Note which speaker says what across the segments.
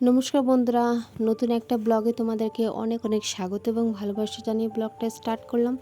Speaker 1: নমস্কার বন্ধুরা, নতুন একটা ব্লগে তোমাদেরকে অনেক অনেক স্বাগত এবং ভালোবাসা জানিয়ে ব্লগটা স্টার্ট করলাম।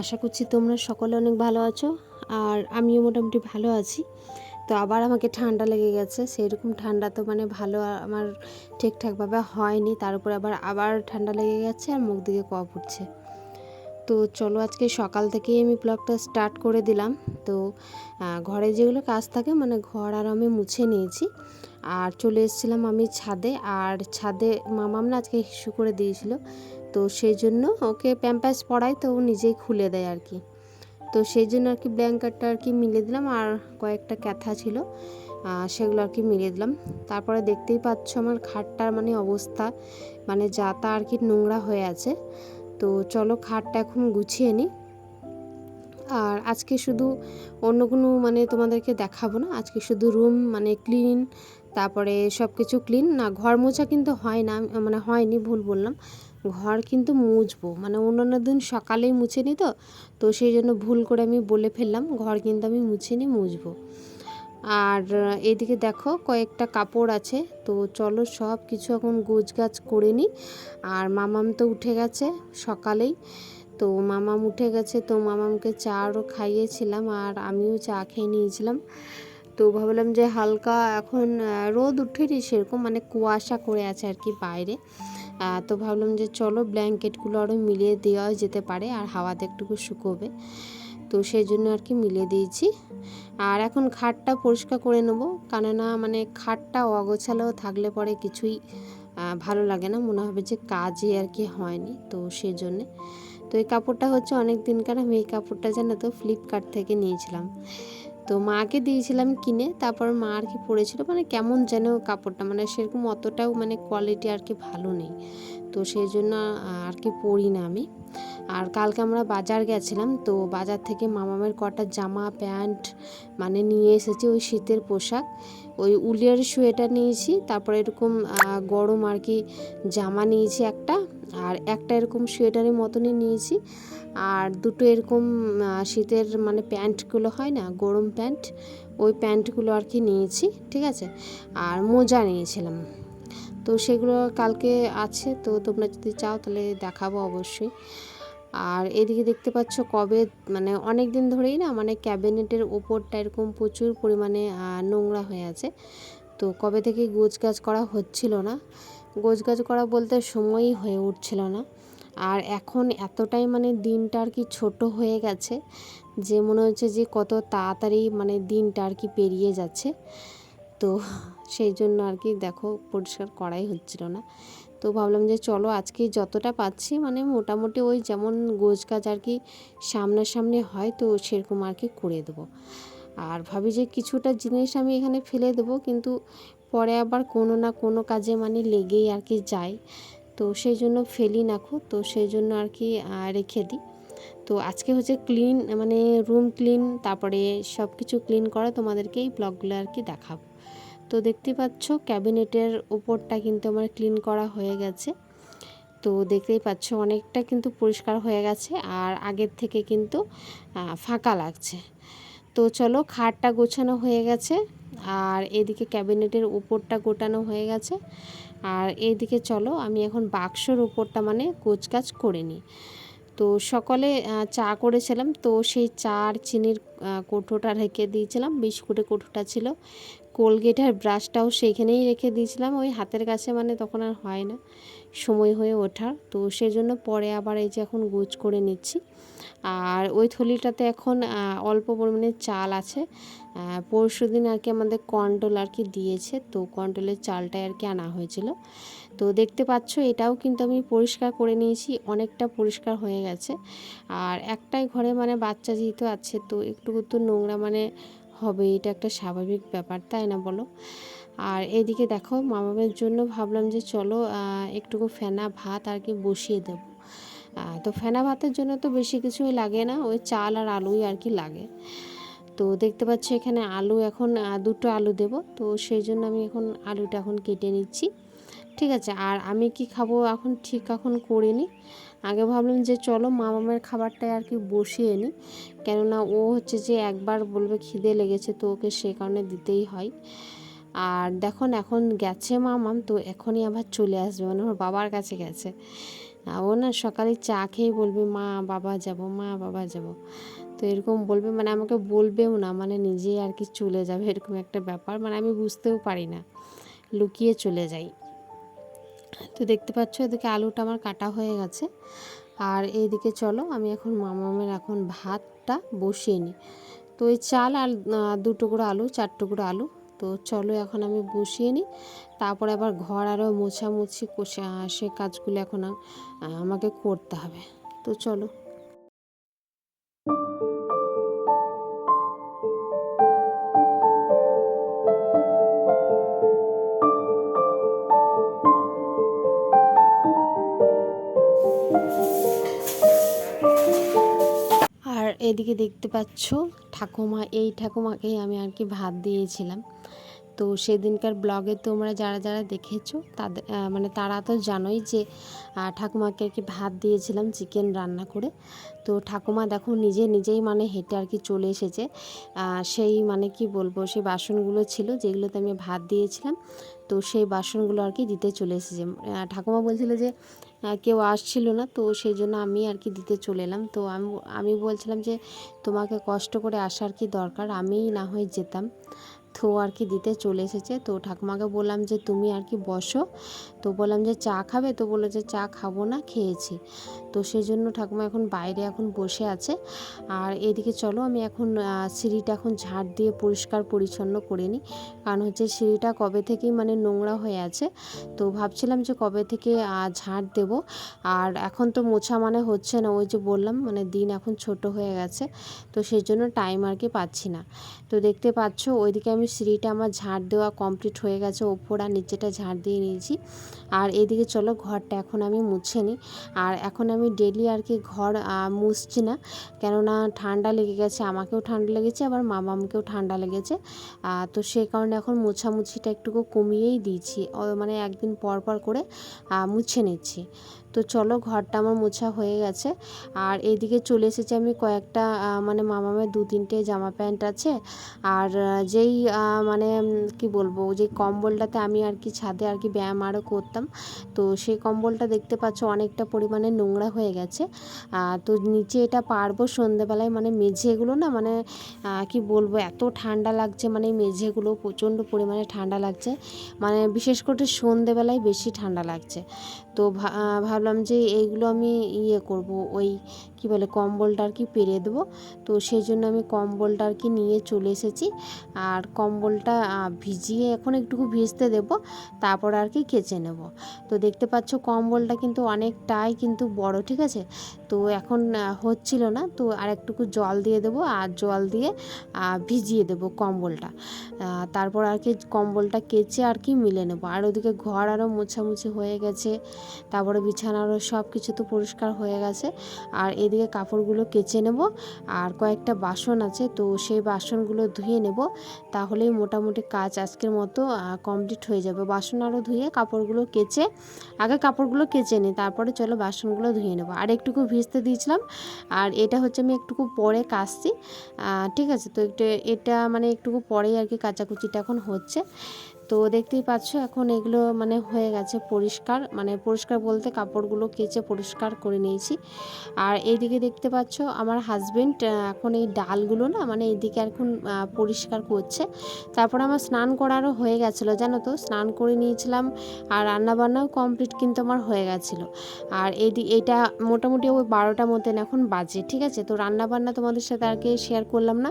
Speaker 1: আশা করছি তোমরা সকলে অনেক ভালো আছো আর আমিও মোটামুটি ভালো আছি। তো আবার আমাকে ঠান্ডা লেগে গেছে সেরকম ঠান্ডা তো মানে ভালো আমার ঠিকঠাকভাবে হয়নি, তার উপর আবার আবার ঠান্ডা লেগে গেছে আর মুখ দিকে কফ উঠছে। তো চলো আজকে সকাল থেকেই আমি ব্লগটা স্টার্ট করে দিলাম। তো ঘরে যেগুলো কাজ থাকে মানে ঘর আর আমি মুছে নিয়েছি। আর চলে এসেছিলাম আমি ছাদে, আর ছাদে মামাম না আজকে হিসু করে দিয়েছিল। তো সেই জন্য ওকে প্যাম্পাস পড়াই তো ও নিজেই খুলে দেয় আর কি। তো সেই জন্য আর কি ব্ল্যাঙ্কেটটা আর কি মিলে দিলাম, আর কয়েকটা ক্যাথা ছিল সেগুলো আর কি মিলিয়ে দিলাম। তারপরে দেখতেই পাচ্ছ আমার খাটটার মানে অবস্থা মানে যা তা আর কি নোংরা হয়ে আছে। তো চলো খাটটা এখন গুছিয়ে নিই। আর আজকে শুধু অন্য কোনো মানে তোমাদেরকে দেখাবো না, আজকে শুধু রুম মানে ক্লিন তারপরে সব কিছু ক্লিন না, ঘর মোছা কিন্তু হয় না মানে হয়নি, ভুল বললাম। ঘর কিন্তু মুছবো মানে অন্যান্য দিন সকালেই মুছে নিই তো তো সেই জন্য ভুল করে আমি বলে ফেললাম, ঘর কিন্তু আমি মুছে নিই মুছবো। আর এদিকে দেখো, কয়েকটা কাপড় আছে, তো চলো সব কিছু এখন গোছগাছ করে নিই। আর মামাম তো উঠে গেছে সকালেই, তো মামাম উঠে গেছে, তো মামামকে চা আরও খাইয়েছিলাম, আর আমিও চা খেয়ে নিয়েছিলাম। তো ভাবলাম যে হালকা এখন রোদ উঠেনি সেরকম মানে কুয়াশা করে আছে আর কি বাইরে। তো ভাবলাম যে চলো ব্ল্যাঙ্কেটগুলো আরও মিলিয়ে দেওয়া যেতে পারে, আর হাওয়াতে একটুকু শুকোবে। তো সেই জন্য আর কি মিলিয়ে দিয়েছি। আর এখন খাটটা পরিষ্কার করে নেব, কেননা মানে খাটটা অগোছালো থাকলে পরে কিছুই ভালো লাগে না, মনে হবে যে কাজই আর কি হয়নি, তো সেই জন্যে তো এই কাপড়টা হচ্ছে অনেক দিনকার, আমি এই কাপড়টা জানো তো ফ্লিপকার্ট থেকে নিয়েছিলাম। তো মাকে দিয়েছিলাম কিনে, তারপর মা আর কি পরেছিল মানে কেমন যেন কাপড়টা মানে সেরকম অতটাও মানে কোয়ালিটি আর কি ভালো নেই। তো সেই জন্য আর কি পরি না আমি। আর কালকে আমরা বাজার গেছিলাম, তো বাজার থেকে মামামের কটা জামা, প্যান্ট মানে নিয়ে এসেছি ওই শীতের পোশাক। ওই উলের সোয়েটার নিয়েছি, তারপরে এরকম গরম আর কি জামা নিয়েছি একটা, আর একটা এরকম সোয়েটারের মতনই নিয়েছি। আর দুটো এরকম শীতের মানে প্যান্টগুলো হয় না, গরম প্যান্ট, ওই প্যান্টগুলো আর কি নিয়েছি, ঠিক আছে? আর মোজা নিয়েছিলাম। তো সেগুলো কালকে আছে, তো তোমরা যদি চাও তাহলে দেখাবো অবশ্যই। আর এদিকে দেখতে পাচ্ছ কবে মানে অনেক দিন ধরেই না মানে ক্যাবিনেটের ওপরটা এরকম প্রচুর পরিমাণে নোংরা হয়ে আছে। তো কবে থেকে গোছগাছ করা হচ্ছিল না, গোছগাছ করা বলতে সময়ই হয়ে উঠছিল না। আর এখন এতটাই মানে দিনটা আর কি ছোট হয়ে গেছে যে মনে হচ্ছে যে কত তাড়াতাড়ি মানে দিনটা আর কি পেরিয়ে যাচ্ছে। তো সেই জন্য আর কি দেখো পরিষ্কার করাই হচ্ছিল না। তো ভাবলাম যে চলো আজকে যতটা পাচ্ছি মানে মোটামুটি ওই যেমন গোছ কাজ আর কি সামনাসামনি হয় তো সেরকম আর কি করে দেবো। আর ভাবি যে কিছুটা জিনিস আমি এখানে ফেলে দেবো, কিন্তু পরে আবার কোনো না কোনো কাজে মানে লেগেই আর কি যায়। তো সেই জন্য ফেলি না খুব, তো সেই জন্য আর কি রেখে দিই। তো আজকে হচ্ছে ক্লিন মানে রুম ক্লিন তারপরে সব কিছু ক্লিন করা তোমাদেরকে এই ব্লগগুলো আর কি দেখাবো। তো দেখতে পাচ্ছ ক্যাবিনেটের উপরটা কিন্তু আমার ক্লিন করা হয়ে গেছে। তো দেখতেই পাচ্ছ অনেকটা কিন্তু পরিষ্কার হয়ে গেছে আর আগের থেকে কিন্তু ফাঁকা লাগছে। তো চলো খাটটা গোছানো হয়ে গেছে আর এদিকে ক্যাবিনেটের উপরটা গোটানো হয়ে গেছে। আর এইদিকে চলো আমি এখন বাক্সর উপরটা মানে গোছগাছ করে নিই। তো সকালে চা করেছিলাম তো সেই চা আর চিনির কৌটোটা রেখে দিয়েছিলাম, বিস্কুটের কৌটোটা ছিল। কোলগেট আর ব্রাশটাও সেইখানেই রেখে দিয়েছিলাম। ওই হাতের কাছে মানে তখন আর হয় না। সময় হয়ে ওঠার। তো সেই জন্য পরে আবার এই যে এখন গোছ করে নিচ্ছি। আর ওই থলিটাতে এখন অল্প পরিমাণে চাল আছে। পরশু দিন আর কি আমাদের কন্ট্রোল আর কি দিয়েছে। তো কন্ট্রোলের চালটাই আর কি আনা হয়েছিল। তো দেখতে পাচ্ছ, এটাও কিন্তু আমি পরিষ্কার করে নিয়েছি। অনেকটা পরিষ্কার হয়ে গেছে। আর একটাই ঘরে মানে বাচ্চা যেহেতু আছে, তো একটু তো নোংরা মানে হবে, এটা একটা স্বাভাবিক ব্যাপার, তাই না বলো? আর এদিকে দেখো মা বাবার জন্য ভাবলাম যে চলো একটুকু ফেনা ভাত আর কি বসিয়ে দেব। তো ফেনা ভাতের জন্য তো বেশি কিছুই লাগে না, ওই চাল আর আলুই আর কি লাগে। তো দেখতে পাচ্ছি এখানে আলু এখন দুটো আলু দেব, তো সেই জন্য আমি এখন আলুটা এখন কেটে নিচ্ছি। ঠিক আছে, আর আমি কি খাব এখন ঠিক এখন করে নিই আগে ভাবলাম যে চলো মামামের খাবারটাই আর কি বসিয়ে নিই কেননা ও হচ্ছে যে একবার বলবে খিদে লেগেছে, তো ওকে সে কারণে দিতেই হয়। আর দেখুন এখন গেছে মামাম, তো এখনই আবার চলে আসবে মানে ওর বাবার কাছে গেছে। ও না সকালে চা খেয়ে বলবে, মা, বাবা যাব, মা, বাবা যাব। তো এরকম বলবে মানে আমাকে বলবেও না মানে নিজেই আর কি চলে যাবে, এরকম একটা ব্যাপার। মানে আমি বুঝতেও পারি না, লুকিয়ে চলে যাই। তো দেখতে পাচ্ছ এদিকে আলুটা আমার কাটা হয়ে গেছে। আর এইদিকে চলো, আমি এখন মামামের এখন ভাতটা বসিয়ে নিই। তো এই চাল আর দু টুকরো আলু চার টুকরো আলু। তো চলো এখন আমি বসিয়ে নিই। তারপরে আবার ঘর আরও মোছামুছি কষে, সে কাজগুলো এখন আমাকে করতে হবে। তো চলো। এদিকে দেখতে পাচ্ছ ঠাকুমা, এই ঠাকুমাকেই আমি আর কি ভাত দিয়েছিলাম। তো সেদিনকার ব্লগে তোমরা যারা যারা দেখেছ, তাদের মানে তারা তো জানোই যে ঠাকুমাকে আর কি ভাত দিয়েছিলাম চিকেন রান্না করে। তো ঠাকুমা দেখো নিজে নিজেই মানে হেঁটে আর কি চলে এসেছে। সেই মানে কি বলব, সেই বাসনগুলো ছিল যেগুলোতে আমি ভাত দিয়েছিলাম, তো সেই বাসনগুলো আর কি দিতে চলে এসেছে। ঠাকুমা বলছিল যে কেউ আসছিল না, তো সেই জন্য আমি আর কি দিতে চলে এলাম। তো আমি আমি বলছিলাম যে তোমাকে কষ্ট করে আসার কি দরকার? আমিই না হয়ে যেতাম। তো আর কি দিতে চলে এসেছে। তো ঠাকুমাকে বললাম যে, তুমি আর কি বসো। তো বললাম যে, চা খাবে? তো বলল যে, চা খাব না, খেয়েছি। তো সেই জন্য ঠাকুমা এখন বাইরে এখন বসে আছে। আর এদিকে চলো, আমি এখন সিঁড়িটা এখন ঝাড় দিয়ে পরিষ্কার পরিচ্ছন্ন করে নিই। কারণ হচ্ছে সিঁড়িটা কবে থেকেই মানে নোংরা হয়ে আছে। তো ভাবছিলাম যে, কবে থেকে ঝাড় দেব। আর এখন তো মোছা মানে হচ্ছে না, ওই যে বললাম মানে দিন এখন ছোট হয়ে গেছে। তো সেই জন্য টাইম আর কি পাচ্ছি না। তো দেখতে পাচ্ছ, ওইদিকে আমি সিঁড়িটা আমার ঝাড় দেওয়া কমপ্লিট হয়ে গেছে, ওপর আর নিচেটা ঝাড় দিয়ে নিয়েছি। আর এদিকে চলো ঘরটা এখন আমি মুছে নিই। আর এখন আমি ডেলি আর কি ঘর মুছছি না। কেননা ঠান্ডা লেগে গেছে, আমাকেও ঠান্ডা লেগেছে, আবার মামামকেও ঠান্ডা লেগেছে। তো সেই কারণে এখন মোছামুছিটা একটুকু কমিয়েই দিয়েছি। মানে একদিন পর পর করে মুছে নিচ্ছি। তো চলো ঘরটা আমার মোছা হয়ে গেছে। আর এইদিকে চলে এসেছে আমি কয়েকটা মানে মামামের দু তিনটে জামা প্যান্ট আছে। আর যেই মানে কি বলব যে কম্বলটাতে আমি আর কি ছাদে আর কি ব্যায়াম আরও করতাম, তো সেই কম্বলটা দেখতে পাচ্ছ অনেকটা পরিমাণে নোংরা হয়ে গেছে। তো নিচে এটা পারব সন্ধেবেলায় মানে মেঝেগুলো না মানে কি বলব, এত ঠান্ডা লাগছে মানে মেঝেগুলো প্রচণ্ড পরিমাণে ঠান্ডা লাগছে। মানে বিশেষ করে সন্ধেবেলায় বেশি ঠান্ডা লাগছে। তো ভাবলাম যে এইগুলো আমি ইয়ে করব ওই কি বলে, কম্বলটা আর কি পেরে দেবো। তো সেই জন্য আমি কম্বলটা আর কি নিয়ে চলে এসেছি। আর কম্বলটা ভিজিয়ে এখন একটুকু ভিজতে দেব, তারপর আর কি কেচে নেব। তো দেখতে পাচ্ছ কম্বলটা কিন্তু অনেকটাই কিন্তু বড়, ঠিক আছে? তো এখন হচ্ছিল না, তো আর একটুকু জল দিয়ে দেবো আর জল দিয়ে ভিজিয়ে দেবো কম্বলটা। তারপর আর কি কম্বলটা কেচে আর কি মিলে নেব। আর ওদিকে ঘর আরও মোছামুছি হয়ে গেছে, তারপরে বিছানারও সব কিছু তো পরিষ্কার হয়ে গেছে। আর এদিকে কাপড়গুলো কেচে নেব আর কয়েকটা বাসন আছে, তো সেই বাসনগুলো ধুয়ে নেব। তাহলেই মোটামুটি কাজ আজকের মতো কমপ্লিট হয়ে যাবে। বাসন আরও ধুয়ে কাপড়গুলো কেচে, আগে কাপড়গুলো কেচে নিই, তারপরে চলো বাসনগুলো ধুয়ে নেব। আর একটুকু ভিজতে দিয়েছিলাম, আর এটা হচ্ছে আমি একটুকু পরে কাচছি। ঠিক আছে, তো একটু, এটা মানে একটুকু পরেই আর কি কাচাকুচিটা এখন হচ্ছে। তো দেখতেই পাচ্ছ এখন এগুলো মানে হয়ে গেছে পরিষ্কার। মানে পরিষ্কার বলতে কাপড়গুলো কেচে পরিষ্কার করে নিয়েছি। আর এইদিকে দেখতে পাচ্ছ আমার হাজবেন্ড এখন এই ডালগুলো না মানে এইদিকে এখন পরিষ্কার করছে। তারপর আমার স্নান করারও হয়ে গেছিল, জানো তো? স্নান করে নিয়েছিলাম আর রান্নাবান্নাও কমপ্লিট কিন্তু আমার হয়ে গেছিল। আর এদি, এটা মোটামুটি ওই বারোটা মতন এখন বাজে, ঠিক আছে? তো রান্নাবান্না তোমাদের সাথে কি শেয়ার করলাম না।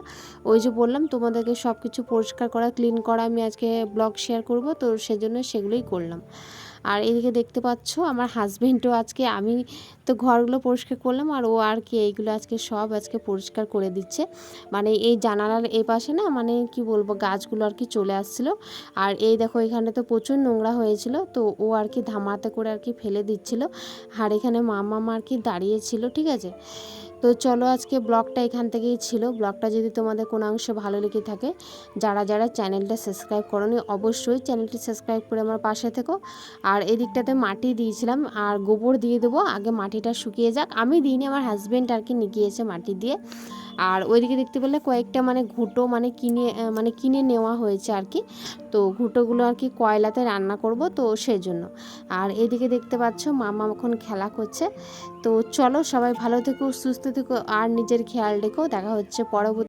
Speaker 1: ওই যে বললাম, তোমাদেরকে সব কিছু পরিষ্কার করা ক্লিন করা, আমি আজকে ব্লগ শেয়ার করব। তো সেজন্য সেগুলোই করলাম। আর এদিকে দেখতে পাচ্ছ আমার হাজবেন্ডও আজকে আমি তো ঘরগুলো পরিষ্কার করলাম আর ও আর কি এইগুলো আজকে সব আজকে পরিষ্কার করে দিচ্ছে। মানে এই জানালার এই পাশে না মানে কি বলব গাছগুলো আর কি চলে আসছিল। আর এই দেখো এখানে তো প্রচুর নোংরা হয়েছিল। তো ও আর কি ধামাতে করে আর কি ফেলে দিচ্ছিল। আর এখানে মামা আর কি দাঁড়িয়েছিল ঠিক আছে? তো চলো আজকে ব্লগটা এখান থেকেই ছিল। ব্লগটা যদি তোমাদের কোনো অংশ ভালো লেগে থাকে, যারা যারা চ্যানেলটা সাবস্ক্রাইব করনি, অবশ্যই চ্যানেলটি সাবস্ক্রাইব করে আমার পাশে থেকো। আর এদিকটাতে মাটি দিয়েছিলাম, আর গোবর দিয়ে দেবো। আগে মাটিটা শুকিয়ে যাক। আমি দিইনি, আমার হাজব্যান্ড আর কি নিয়ে গিয়েছে মাটি দিয়ে। আর ওইদিকে দেখতে পেলে কয়েকটা মানে ঘুঁটো মানে কিনে মানে কিনে নেওয়া হয়েছে আর কি। তো ঘুঁটোগুলো আর কি কয়লাতে রান্না করব তো সেই জন্য আর এদিকে দেখতে পাচ্ছ মামা এখন খেলা করছে। তো চলো সবাই ভালো থেকো, সুস্থ থেকো, আর নিজের খেয়াল রেখো। দেখা হচ্ছে পরবর্তী